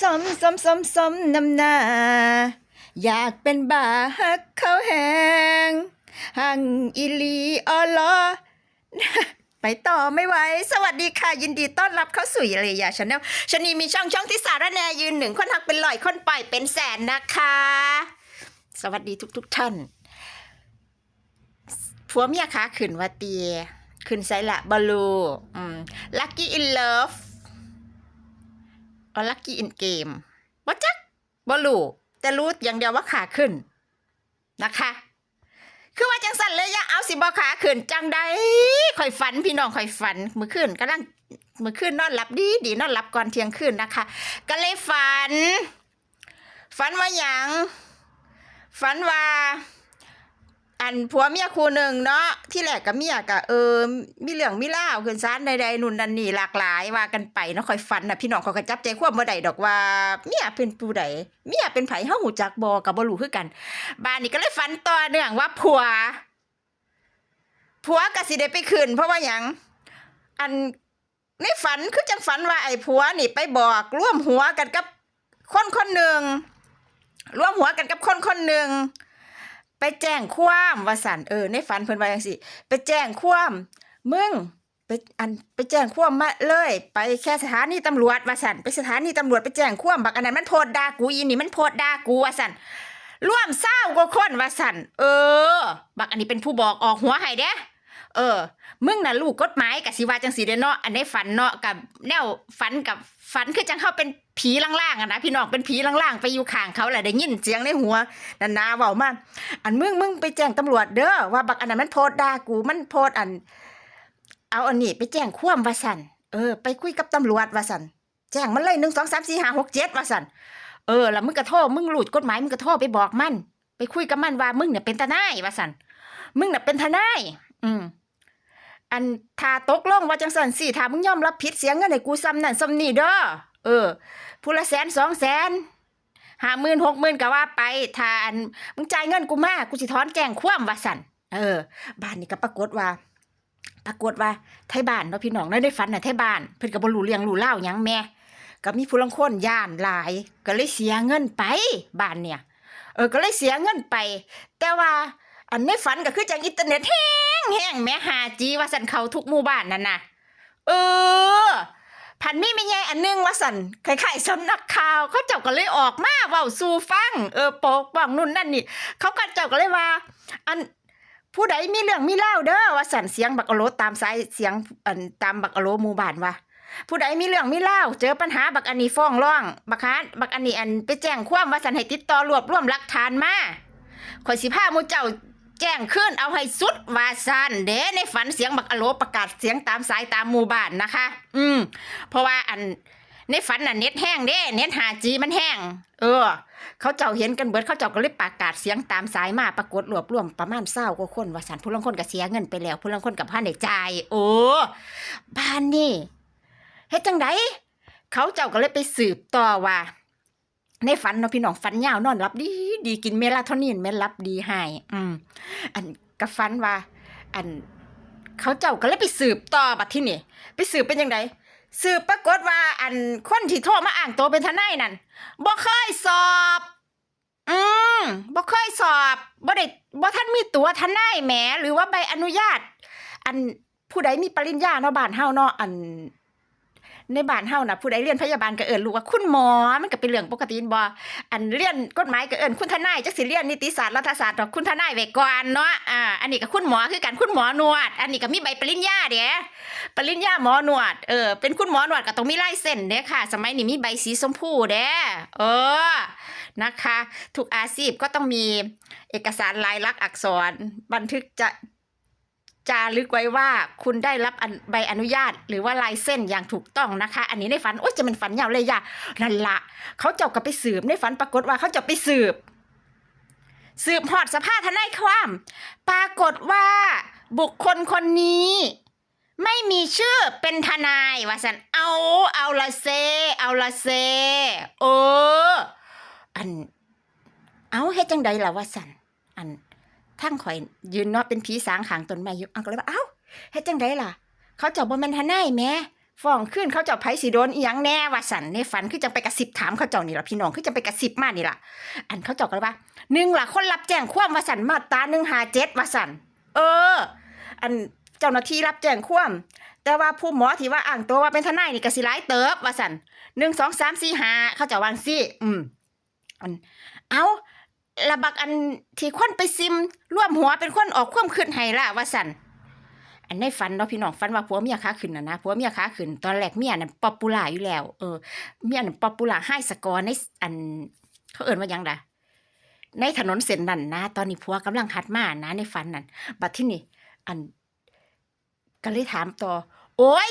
สมสมสมสมนำหน้า อยากเป็นบาฮักเขาแหงหังอีหลีออลอไปต่อไม่ไหว สวัสดีค่ะ ยินดีต้อนรับเข้าสู่เลยยาชาแนลชนีมีช่องช่องที่สารแนยืนหนึ่งคนหักเป็นร้อยคนปล่อยเป็นแสนนะคะ สวัสดีทุกๆทท่านผัวเมียขาขึ้นว่าเตียขึ้นไซละบอลูอืมลักกี้อินเลิฟ อลักกี้อินเกมว่าจักบอลูแต่รู้อย่างเดียวว่าขาขึ้นนะคะ คือว่าจังสันเลยย่าเอาสิบอขาขึ้นจังใดข่อยฝันพี่น้องข่อยฝันมื่อคืนกำลังมื่อคืนนอนหลับดีดีนอนหลับก่อนเที่ยงคืนนะคะ ก็เลยฝัน ฝันว่าหยังฝันว่า อันผัวเมียคู่หนึ่งเนาะที่แรกกับเมียกับเออมีเรื่องมีเล่าวขึ้นซานใดๆนู่นนันนี่หลากหลายว่ากันไปเนาะคอยฝันน่ะพี่น้องเขาก็จับใจความบ่ได้ดอกว่าเมียเป็นผู้ใดเมียเป็นไผเฮาหูจักบ่ก็บ่รู้คือกันบ้านนี้ก็เลยฝันต่อเนื่องว่าผัว ผัวก็สิได้ไปคืนเพราะว่าหยังอันในฝันคือจังฝันว่าไอ้ผัวนี่ไปบอกร่วมหัวกันกับคนคนหนึ่งร่วมหัวกันกับคนคนหนึ่ง ไปแจ้งความว่าสันเออในฝันเพิ่นว่าจังซี่ไปแจ้งความมึงไปอันไปแจ้งความมาเลย ไปแค่สถานีตำรวจว่าสันไปสถานีตำรวจไปแจ้งความบักอันนั้นมันโพดด่ากูอีนี่มันโพดด่ากูว่าสันร่วมเศร้ากว่าคนว่าสันเออ บักอันนี้เป็นผู้บอกออกหัวให้เด้ เออ มึงน่ะลูกกฎหมายกับสิว่าจังสีเด้เนาะอันนี้ฝันเนาะกับแนวฝันกับฝันคือจังเข้าเป็นผีล่างๆอะนะพี่น้องเป็นผีล่างๆ ไปอยู่ข้างเขาแหละได้ยินเสียงในหัวนันนาเว้ามาอันมึงมึงไปแจ้งตำรวจเด้อว่าบักอันนั้นมันโพดด่ากูมันโพดอัน เอาอันนี้ไปแจ้งความว่าสันเออ ไปคุยกับตำรวจว่าสันแจ้งมันเลยหนึ่งสองสามสี่ห้าหกเจ็ดว่าสันเออแล้วมึงก็โทษมึงหลุดกฎหมายมึงก็โทษไปบอกมัน ไปคุยกับมันว่ามึงเนี่ยเป็นทนายว่าสันมึงเนี่ยเป็นทนายอืม อันถ้าตกลงว่าจังสันสี่ถ้ามึงยอมรับผิดเสียเงินให้กูซ้ำนั่นซ้ำนี่เด้อเออผู้ละแสนสองแสนห้าหมื่นหกหมื่นก็ว่าไปถ้าอันมึงจ่ายเงินกูมากกูสิถอนแจ้งความว่าสันเออ บ้านนี้ก็ปรากฏว่าปรากฏว่าไทยบ้านเนาะพี่น้องเนาะได้ฝันน่ะไทยบ้านเพิ่นก็บ่รู้เรื่องรู้เล่าหยังแม่ก็มีผู้ลางคนย่านหลาย ก็เลยเสียเงินไปบ้านเนี่ย เออก็เลยเสียเงินไป แต่ว่าอันในฝันก็คือจังอินเทอร์เน็ตแห้ งแห้งแม่หาจีว่าสันเขาทุกหมู่บ้านนั่นน่ะ เออพันมีไม่ใหญ่อันหนึงว่าสันคล้ายๆสำนักข่าวเขาเจ้าก็เลยออกมาเว้าสู่ฟัง เออปกป้องนู่นนั่นนี่ เขาก็เจ้าก็เลยว่า อันผู้ใดมีเรื่องมีเล่าเด้อว่าสันเสียงบักอโลตามสายเสียงอันตามบักอโลหมู่บ้านว่าผู้ใดมีเรื่องมีเล่าเจอปัญหาบักอันนี้ฟ้องร้องบักฮาบักอันนี้อันไปแจ้งความว่าสันให้ติดต่อรวบรวมหลักฐานมาข่อยสิพาหมู่เจ้า แจ้งขึ้นเอาให้สุดว่าซันเด้ในฝันเสียงบักอโลประกาศเสียงตามสายตามหมู่บ้านนะคะ อืม เพราะว่าอันในฝันน่ะเน็ตแห้งเด้ เน็ตหาจีมันแห้ง เออ เขาเจ้าเห็นกันเบิดเขาเจ้าก็เลยประกาศเสียงตามสายมาปรากฏรวบรวมประมาณเศร้ากว่าคนว่าสันผู้ลางคนก็เสียเงินไปแล้วผู้ลางคนกับพันได้จ่ายโอ้บ้านนี่เฮ็ดจังไดเขาเจ้าก็เลยไปสืบต่อว่า ในฝันเนาะพี่น้องฝันยาวนอนหลับดีดีกินเมลาโทนินแม่นหลับดีให้อืมอันกับฟันว่า อัน เขาเจ้าก็เลยไปสืบต่อบัดที่นี่ ไปสืบเป็นยังไงสืบปรากฏว่า อันคนที่โทรมาอ้างตัวเป็นทนายนั่นบ่เคยสอบ อืมบ่เคยสอบบ่ได้บ่ท่านมีตัวทนายแหมหรือว่าใบอนุญาต อันผู้ใดมีปริญญาเนาะบ้านเฮาเนาะอัน ในบ้านเฮาน่ะผู้ใดเรียนพยาบาลก็เอิ้นลูกว่าคุณหมอมันก็เป็นเรื่องปกติบ่อันเรียนกฎหมายก็เอิ้นคุณทนายจักสิเรียนนิติศาสตร์รัฐศาสตร์ดอกคุณทนายไว้ก่อนเนาะอ่าอันนี้ก็คุณหมอคือกันคุณหมอนวด อันนี้ก็มีใบปริญญาเด้ปริญญาหมอนวดเออเป็นคุณหมอนวดก็ต้องมีลายเซ็นเด้ค่ะ สมัยนี้มีใบสีชมพูเด้เออนะคะทุกอาชีพก็ต้องมีเอกสารลายลักษณ์อักษรบันทึกจะ จารึกไว้ว่าคุณได้รับใบอนุญาต หรือว่าลายเส้นอย่างถูกต้องนะคะ อันนี้ในฝัน โอ้ยจะเป็นฝันยาวเลยยะนั่นละเขาเจ้าก็ไปสืบในฝันปรากฏว่าเขาจะไปสืบ สืบหอดสภาพทนายความ ปรากฏว่า บุคคลคนนี้ ไม่มีชื่อเป็นทนายว่าสันเอาเอาละเซ เอาละเซเอออัน เอาเฮ็ดจังใดล่ะว่าสันอัน ทั้งข่อยยืนนาะเป็นผีสางขางต้นไม้อยู่อันก็เลยว่าเอ้าเฮ็ดจังไดล่ะ เขาเจ้าบ่แม่นทนายแม่ฟ้องขึ้นเขาเจ้าไผสิโดนอีหยังแน่ว่าสันในฝันคือจังไปกระซิบถามเขาเจ้านี่ล่ะพี่น้องคือจังไปกระซิบมานี่ล่ะอันเขาเจ้าก็เลยว่าหนึ่งล่ะคนรับแจ้งความว่าสันมาตราหนึ่งหาเจ็ดว่าสันเออ อันเจ้าหน้าที่รับแจ้งความแต่ว่าผู้หมอที่ว่าอ้างตัวว่าเป็นทนายนี่ก็สิร้ายเติบว่าสันหนึ่งสองสามสี่ห้าเขาเจะวางซี่ อืมอันเอ้า ระบักอันที่คนไปซิมร่วมหัวเป็นคนออกความคืนให้ละว่าสันอันในฝันเนาะพี่น้องฝันว่าผัวเมียค้าขึ้นนะนะผัวเมียค้าขึ้น ตอนแรกเมียนั่นป๊อปปูล่าอยู่แล้ว เออเมียนั่นป๊อปปูล่าให้สกอร์ในอัน เขาเอ่นว่ายังดะในถนนเส้นนั้นนะ ตอนนี้ผัวกำลังหัดมานะ ในฝันนั่นบัดที่นี่อันก็เลยถามต่อ โอ้ย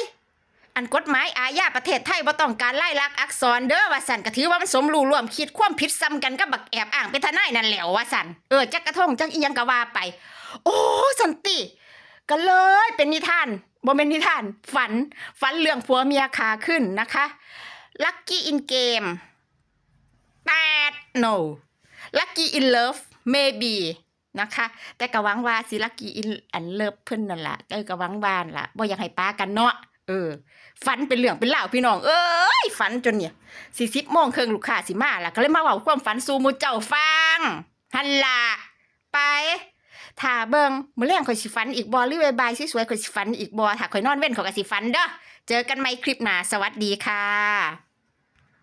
อันกฎหมายอาญาประเทศไทยบ่ต้องการไล่ลักอักษรเด้อว่าสันก็ถือว่ามันสมรู้ร่วมคิดความผิดซ้ำกันกับบักแอบอ้างเป็นทนายนั่นแหล้วว่าสันเออจักกระทงจักอีหยังก็ว่าไป โอ้สันติก็เลยเป็นนิทานบ่เป็นนิทาน ฝันฝันเรื่องผัวเมียขาขึ้นนะคะ Lucky in game แปด no Lucky in love maybe นะคะ แต่ก็หวังว่าสิ Lucky in อันเลิฟเพิ่นนั่นล่ะเออก็หวังว่านล่ะบ่อยากให้ป้ากันเนาะ ออฝันเป็นเหลืองเป็นเหล่าพี่น้อง เอ้ยฝันจนเนี่ยสี่สิบโมงครึ่งลูกค้าสิมาล่ะก็เลยมาเว่าความฝันสู่มูเจ้าฟังฮันล่ะไปถ้าเบิงมื้อแรงข่อยสิฝันอีกบ่หรือบ่ายๆสวยๆข่อยสิฝันอีกบ่ถ้าข่อยนอนเว้นข่อยก็สิฝันเด้อเจอกันใหม่คลิปหน้าสวัสดีค่ะ